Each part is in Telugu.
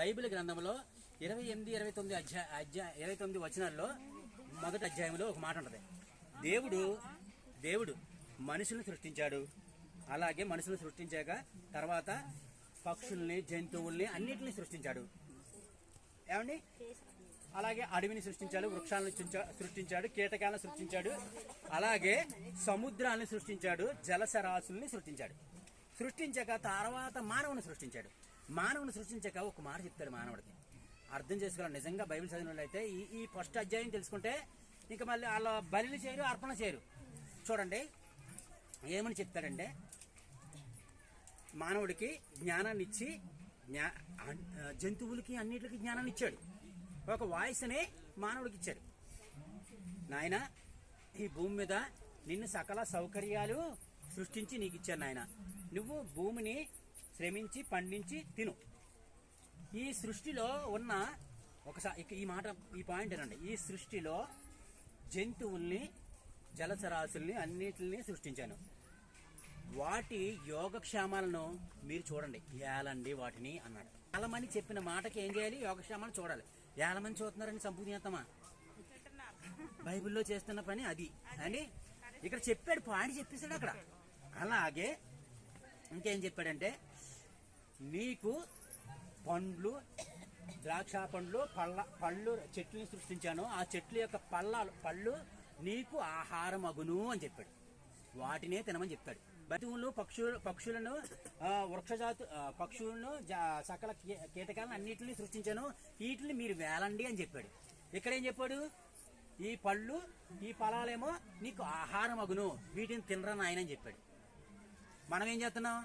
బైబిల్ గ్రంథంలో ఇరవై ఎనిమిది ఇరవై తొమ్మిది అధ్యాయ అధ్యాయ ఇరవై తొమ్మిది వచనాల్లో మొదటి అధ్యాయంలో ఒక మాట ఉంటుంది. దేవుడు దేవుడు మనుషులను సృష్టించాడు. అలాగే మనుషులను సృష్టించాక తర్వాత పక్షుల్ని జంతువుల్ని అన్నిటిని సృష్టించాడు. ఏమండి? అలాగే అడవిని సృష్టించాడు వృక్షాలను సృష్టించాడు కీటకాలను సృష్టించాడు. అలాగే సముద్రాలను సృష్టించాడు జలసరాశుల్ని సృష్టించాడు. సృష్టించాక తర్వాత మానవుని సృష్టించాడు. మానవుని సృష్టించాక ఒక మాట చెప్తాడు మానవుడికి. అర్థం చేసుకోవాలి. నిజంగా బైబిల్ చదివిన అయితే ఈ ఈ ఫస్ట్ అధ్యాయం తెలుసుకుంటే ఇంకా మళ్ళీ వాళ్ళ బలిని చేయరు అర్పణ చేయరు. చూడండి ఏమని చెప్తాడంటే మానవుడికి జ్ఞానాన్ని ఇచ్చి జ్ఞా జంతువులకి అన్నిటికి జ్ఞానాన్ని ఇచ్చాడు. ఒక వాయిస్ని మానవుడికి ఇచ్చాడు. నాయన ఈ భూమి మీద నిన్ను సకల సౌకర్యాలు సృష్టించి నీకు ఇచ్చాను నాయన. నువ్వు భూమిని శ్రమించి పండించి తిను. ఈ సృష్టిలో ఉన్న ఒకసారి ఈ మాట ఈ పాయింట్ ఏనండి ఈ సృష్టిలో జంతువుల్ని జలచరాశుల్ని అన్నిటిని సృష్టించాను. వాటి యోగక్షేమాలను మీరు చూడండి. ఏలండి వాటిని అన్నాడు. ఏలమని చెప్పిన మాటకి ఏం చేయాలి? యోగక్షేమాలు చూడాలి. ఏలమని చూస్తున్నారని సంపూర్ణ చేస్తామా బైబిల్లో చేస్తున్న పని అది. అండి? ఇక్కడ చెప్పాడు పాడి చెప్పేశాడు అక్కడ. అలాగే ఇంకేం చెప్పాడంటే నీకు పండ్లు ద్రాక్ష పండ్లు పళ్ళ పళ్ళు చెట్లను సృష్టించాను. ఆ చెట్ల యొక్క పళ్ళాలు పళ్ళు నీకు ఆహారం అగును అని చెప్పాడు. వాటినే తినమని చెప్పాడు. బతువులు పక్షులు పక్షులను వృక్షజాతు పక్షులను జా- సకల కీటకాలను అన్నిటిని సృష్టించాను. వీటిని మీరు వేలండి అని చెప్పాడు. ఇక్కడ ఏం చెప్పాడు? ఈ పళ్ళు ఈ ఫలాలేమో నీకు ఆహారం అగును వీటిని తినరా నాయన అని చెప్పాడు. మనం ఏం చేస్తున్నాం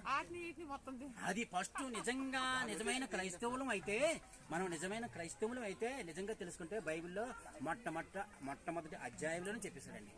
అది ఫస్ట్ నిజంగా నిజమైన క్రైస్తవులం అయితే మనం నిజమైన క్రైస్తవులం అయితే నిజంగా తెలుసుకుంటే బైబిల్లో మొట్టమొట్ట మొట్టమొదటి అధ్యాయంలోనే చెప్పేశాడండి